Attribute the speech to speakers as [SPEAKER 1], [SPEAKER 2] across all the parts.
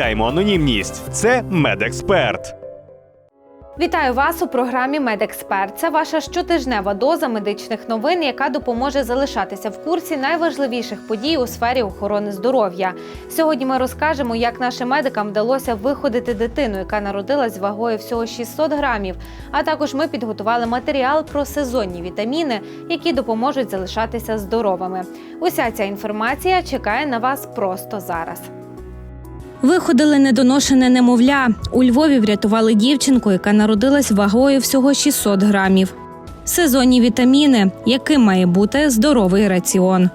[SPEAKER 1] анонімність. Це медексперт.
[SPEAKER 2] Вітаю вас у програмі Медексперт. Це ваша щотижнева доза медичних новин, яка допоможе залишатися в курсі найважливіших подій у сфері охорони здоров'я. Сьогодні ми розкажемо, як нашим медикам вдалося виходити дитину, яка народилась вагою всього 600 грамів. А також ми підготували матеріал про сезонні вітаміни, які допоможуть залишатися здоровими. Уся ця інформація чекає на вас просто зараз. Виходили недоношене немовля. У Львові врятували дівчинку, яка народилась вагою всього 600 грамів. Сезонні вітаміни, яким має бути здоровий раціон.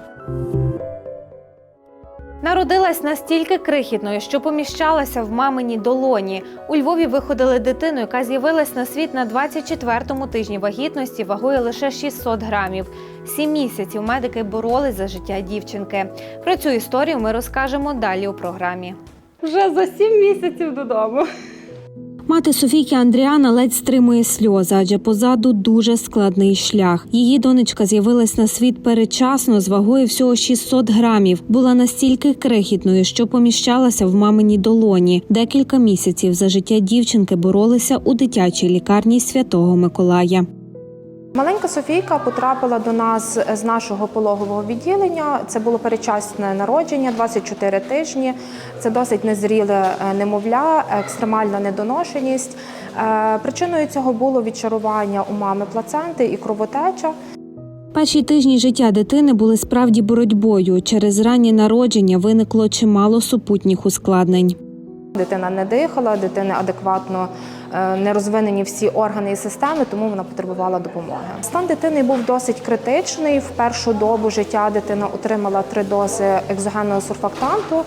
[SPEAKER 2] Народилась настільки крихітною, що поміщалася в маминій долоні. У Львові виходили дитину, яка з'явилась на світ на 24-му тижні вагітності вагою лише 600 грамів. Сім місяців медики боролись за життя дівчинки. Про цю історію ми розкажемо далі у програмі.
[SPEAKER 3] Вже за сім місяців додому.
[SPEAKER 2] Мати Софійки Андріана ледь стримує сльози, адже позаду дуже складний шлях. Її донечка з'явилась на світ передчасно з вагою всього 600 грамів. Була настільки крихітною, що поміщалася в маминій долоні. Декілька місяців за життя дівчинки боролися у дитячій лікарні Святого Миколая.
[SPEAKER 3] Маленька Софійка потрапила до нас з нашого пологового відділення. Це було передчасне народження, 24 тижні. Це досить незріле е, немовля, екстремальна недоношеність. Е, Причиною цього було відчарування у мами плаценти і кровотеча.
[SPEAKER 2] Перші тижні життя дитини були справді боротьбою. Через раннє народження виникло чимало супутніх ускладнень.
[SPEAKER 3] Дитина не дихала, дитини адекватно не розвинені всі органи і системи, тому вона потребувала допомоги. Стан дитини був досить критичний. В першу добу життя дитина отримала три дози екзогенного сурфактанту.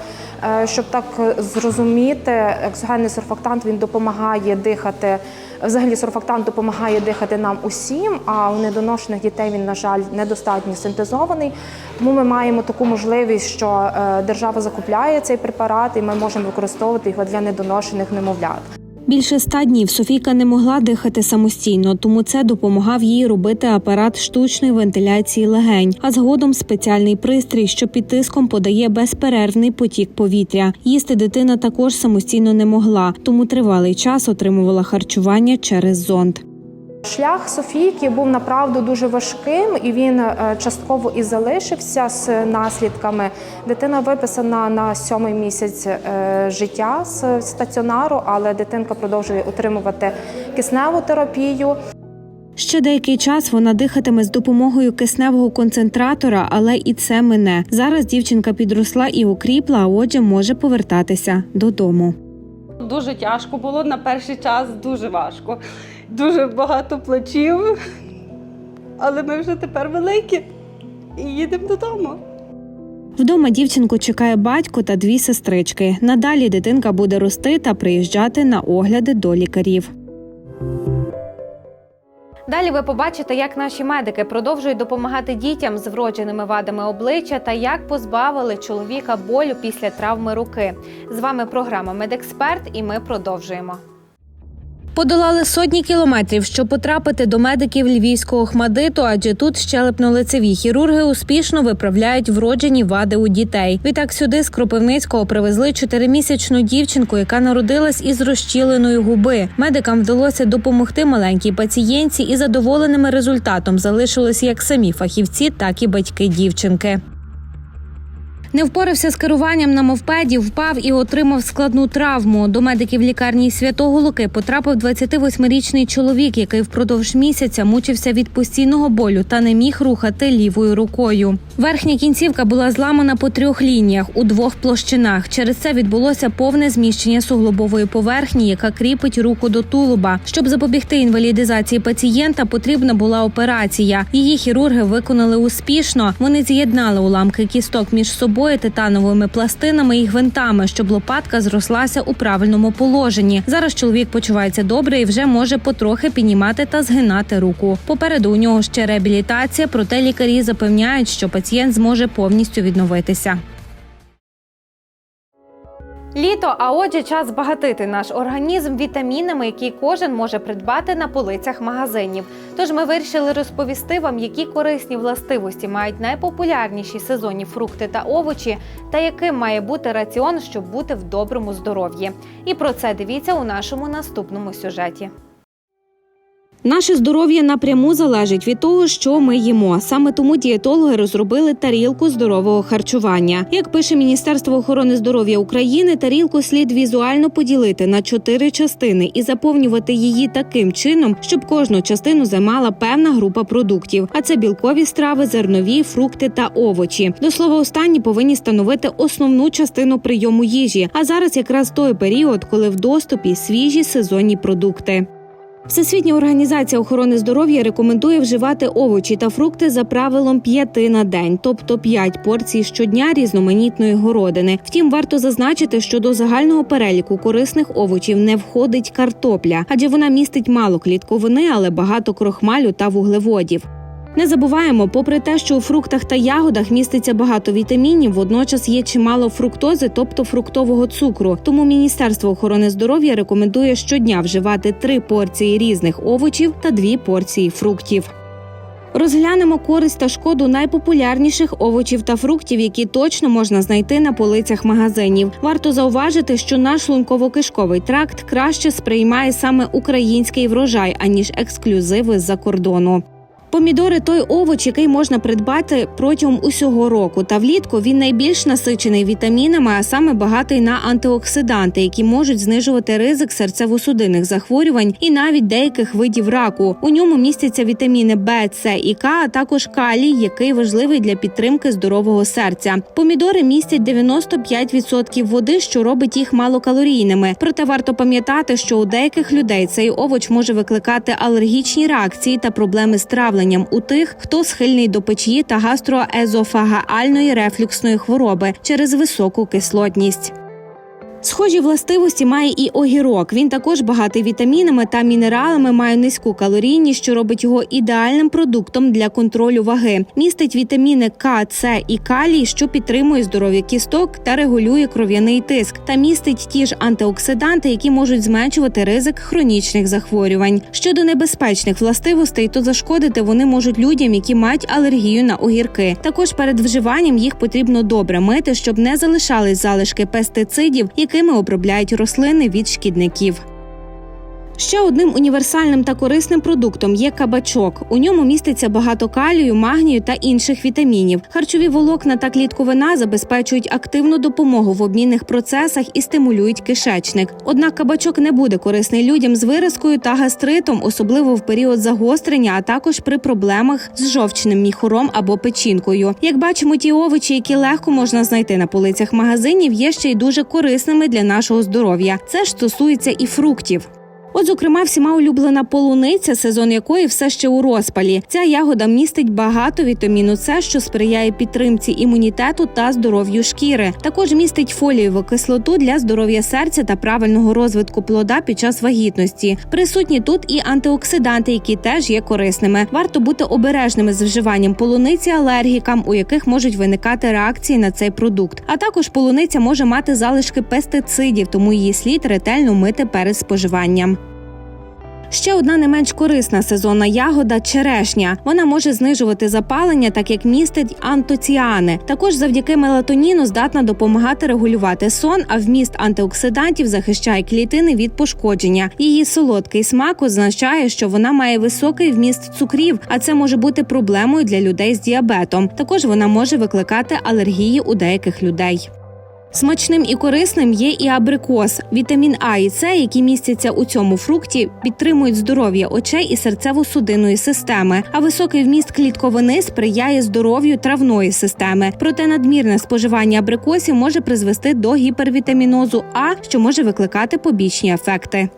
[SPEAKER 3] Е, Щоб так зрозуміти, екзогенний сурфактант він допомагає дихати. Взагалі, сурфактант допомагає дихати нам усім, а у недоношених дітей він, на жаль, недостатньо синтезований. Тому ми маємо таку можливість, що е, держава закупляє цей препарат, і ми можемо використовувати його для недоношених немовлят.
[SPEAKER 2] Більше ста днів Софійка не могла дихати самостійно, тому це допомагав їй робити апарат штучної вентиляції легень, а згодом спеціальний пристрій, що під тиском подає безперервний потік повітря. Їсти дитина також самостійно не могла, тому тривалий час отримувала харчування через зонд.
[SPEAKER 3] Шлях Софійки був направду дуже важким, і він е, частково і залишився з наслідками. Дитина виписана на сьомий місяць е, життя з стаціонару, але дитинка продовжує отримувати кисневу терапію.
[SPEAKER 2] Ще деякий час вона дихатиме з допомогою кисневого концентратора, але і це мине. Зараз дівчинка підросла і окріпла, а отже, може повертатися додому.
[SPEAKER 4] Дуже тяжко було на перший час, дуже важко. Дуже багато плачів. Але ми вже тепер великі і їдемо додому.
[SPEAKER 2] Вдома дівчинку чекає батько та дві сестрички. Надалі дитинка буде рости та приїжджати на огляди до лікарів. Далі ви побачите, як наші медики продовжують допомагати дітям з вродженими вадами обличчя та як позбавили чоловіка болю після травми руки. З вами програма Медексперт, і ми продовжуємо. Подолали сотні кілометрів, щоб потрапити до медиків львівського хмадиту, адже тут щелепно-лицеві хірурги успішно виправляють вроджені вади у дітей. Відтак сюди з Кропивницького привезли чотиримісячну дівчинку, яка народилась із розчіленої губи. Медикам вдалося допомогти маленькій пацієнтці, і задоволеними результатом залишились як самі фахівці, так і батьки дівчинки. Не впорався з керуванням на мовпеді, впав і отримав складну травму. До медиків лікарні Святого Луки потрапив 28-річний чоловік, який впродовж місяця мучився від постійного болю та не міг рухати лівою рукою. Верхня кінцівка була зламана по трьох лініях у двох площинах. Через це відбулося повне зміщення суглобової поверхні, яка кріпить руку до тулуба. Щоб запобігти інвалідизації пацієнта, потрібна була операція. Її хірурги виконали успішно. Вони з'єднали уламки кісток між собою обоє титановими пластинами і гвинтами, щоб лопатка зрослася у правильному положенні. Зараз чоловік почувається добре і вже може потрохи піднімати та згинати руку. Попереду у нього ще реабілітація, проте лікарі запевняють, що пацієнт зможе повністю відновитися. Літо, а отже, час збагатити наш організм вітамінами, які кожен може придбати на полицях магазинів. Тож ми вирішили розповісти вам, які корисні властивості мають найпопулярніші сезонні фрукти та овочі, та яким має бути раціон, щоб бути в доброму здоров'ї. І про це дивіться у нашому наступному сюжеті. Наше здоров'я напряму залежить від того, що ми їмо. Саме тому дієтологи розробили тарілку здорового харчування. Як пише Міністерство охорони здоров'я України, тарілку слід візуально поділити на чотири частини і заповнювати її таким чином, щоб кожну частину займала певна група продуктів. А це білкові страви, зернові, фрукти та овочі. До слова, останні повинні становити основну частину прийому їжі. А зараз якраз той період, коли в доступі свіжі сезонні продукти. Всесвітня організація охорони здоров'я рекомендує вживати овочі та фрукти за правилом п'яти на день, тобто п'ять порцій щодня різноманітної городини. Втім, варто зазначити, що до загального переліку корисних овочів не входить картопля, адже вона містить мало клітковини, але багато крохмалю та вуглеводів. Не забуваємо, попри те, що у фруктах та ягодах міститься багато вітамінів, водночас є чимало фруктози, тобто фруктового цукру. Тому Міністерство охорони здоров'я рекомендує щодня вживати три порції різних овочів та дві порції фруктів. Розглянемо користь та шкоду найпопулярніших овочів та фруктів, які точно можна знайти на полицях магазинів. Варто зауважити, що наш шлунково-кишковий тракт краще сприймає саме український врожай аніж ексклюзиви з-за кордону. Помідори той овоч, який можна придбати протягом усього року. Та влітку він найбільш насичений вітамінами, а саме багатий на антиоксиданти, які можуть знижувати ризик серцево-судинних захворювань і навіть деяких видів раку. У ньому містяться вітаміни Б, С і К, а також калій, який важливий для підтримки здорового серця. Помідори містять 95% води, що робить їх малокалорійними. Проте варто пам'ятати, що у деяких людей цей овоч може викликати алергічні реакції та проблеми з травленням у тих, хто схильний до печії та гастроезофагальної рефлюксної хвороби через високу кислотність. Схожі властивості має і огірок. Він також багатий вітамінами та мінералами, має низьку калорійність, що робить його ідеальним продуктом для контролю ваги. Містить вітаміни К, С і калій, що підтримує здоров'я кісток та регулює кров'яний тиск, та містить ті ж антиоксиданти, які можуть зменшувати ризик хронічних захворювань. Щодо небезпечних властивостей, то зашкодити вони можуть людям, які мають алергію на огірки. Також перед вживанням їх потрібно добре мити, щоб не залишались залишки пестицидів, якими обробляють рослини від шкідників. Ще одним універсальним та корисним продуктом є кабачок. У ньому міститься багато калію, магнію та інших вітамінів. Харчові волокна та клітковина забезпечують активну допомогу в обмінних процесах і стимулюють кишечник. Однак кабачок не буде корисний людям з виразкою та гастритом, особливо в період загострення, а також при проблемах з жовчним міхуром або печінкою. Як бачимо, ті овочі, які легко можна знайти на полицях магазинів, є ще й дуже корисними для нашого здоров'я. Це ж стосується і фруктів. От, зокрема, всіма улюблена полуниця, сезон якої все ще у розпалі. Ця ягода містить багато вітаміну С, що сприяє підтримці імунітету та здоров'ю шкіри. Також містить фолієву кислоту для здоров'я серця та правильного розвитку плода під час вагітності. Присутні тут і антиоксиданти, які теж є корисними. Варто бути обережними з вживанням полуниці алергікам, у яких можуть виникати реакції на цей продукт. А також полуниця може мати залишки пестицидів, тому її слід ретельно мити перед споживанням. Ще одна не менш корисна сезонна ягода черешня. Вона може знижувати запалення, так як містить антоціани. Також завдяки мелатоніну здатна допомагати регулювати сон, а вміст антиоксидантів захищає клітини від пошкодження. Її солодкий смак означає, що вона має високий вміст цукрів, а це може бути проблемою для людей з діабетом. Також вона може викликати алергії у деяких людей. Смачним і корисним є і абрикос. Вітамін А і С, які містяться у цьому фрукті, підтримують здоров'я очей і серцево-судинної системи. А високий вміст клітковини сприяє здоров'ю травної системи. Проте надмірне споживання абрикосів може призвести до гіпервітамінозу А, що може викликати побічні ефекти.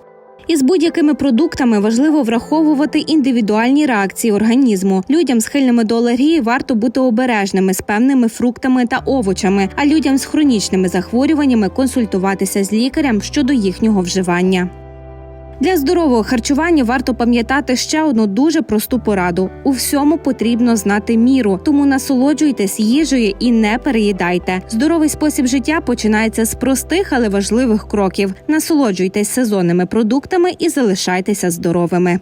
[SPEAKER 2] Із будь-якими продуктами важливо враховувати індивідуальні реакції організму. Людям, схильними до алергії, варто бути обережними з певними фруктами та овочами, а людям з хронічними захворюваннями консультуватися з лікарем щодо їхнього вживання. Для здорового харчування варто пам'ятати ще одну дуже просту пораду: у всьому потрібно знати міру, тому насолоджуйтесь їжею і не переїдайте. Здоровий спосіб життя починається з простих, але важливих кроків. Насолоджуйтесь сезонними продуктами і залишайтеся здоровими.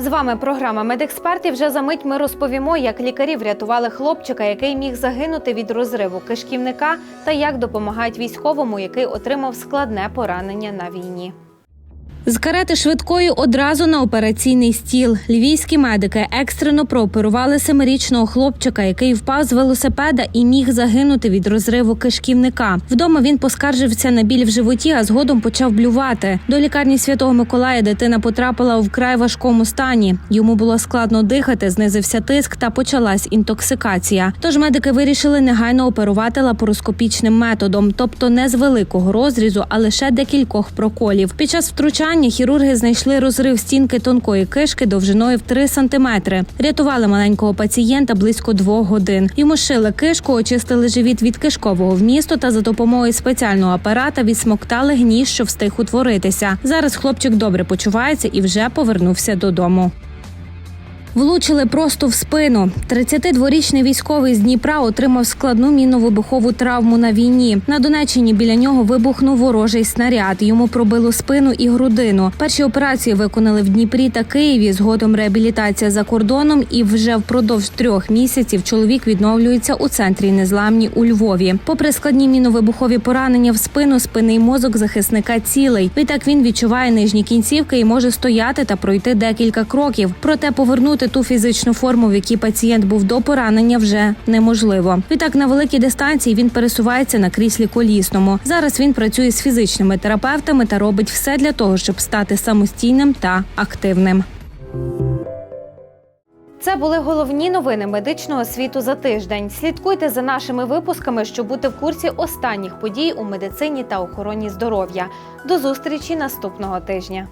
[SPEAKER 2] З вами програма Медексперт. І вже за мить ми розповімо, як лікарі врятували хлопчика, який міг загинути від розриву кишківника, та як допомагають військовому, який отримав складне поранення на війні. З карети швидкої одразу на операційний стіл. Львівські медики екстрено прооперували семирічного хлопчика, який впав з велосипеда і міг загинути від розриву кишківника. Вдома він поскаржився на біль в животі, а згодом почав блювати. До лікарні Святого Миколая дитина потрапила у вкрай важкому стані. Йому було складно дихати, знизився тиск та почалась інтоксикація. Тож медики вирішили негайно оперувати лапароскопічним методом, тобто не з великого розрізу, а лише декількох проколів. Під час втручання хірурги знайшли розрив стінки тонкої кишки довжиною в 3 сантиметри. Рятували маленького пацієнта близько двох годин. Йому шили кишку, очистили живіт від кишкового вмісту та за допомогою спеціального апарата відсмоктали гніж, що встиг утворитися. Зараз хлопчик добре почувається і вже повернувся додому. Влучили просто в спину. 32-річний військовий з Дніпра отримав складну мінно-вибухову травму на війні. На Донеччині біля нього вибухнув ворожий снаряд. Йому пробило спину і грудину. Перші операції виконали в Дніпрі та Києві. Згодом реабілітація за кордоном. І вже впродовж трьох місяців чоловік відновлюється у центрі незламні у Львові. Попри складні мінно-вибухові поранення в спину, спинний мозок захисника цілий. Відтак він відчуває нижні кінцівки і може стояти та пройти декілька кроків. Проте повернути ту фізичну форму, в якій пацієнт був до поранення, вже неможливо. Відтак на великій дистанції він пересувається на кріслі колісному. Зараз він працює з фізичними терапевтами та робить все для того, щоб стати самостійним та активним. Це були головні новини медичного світу за тиждень. Слідкуйте за нашими випусками, щоб бути в курсі останніх подій у медицині та охороні здоров'я. До зустрічі наступного тижня.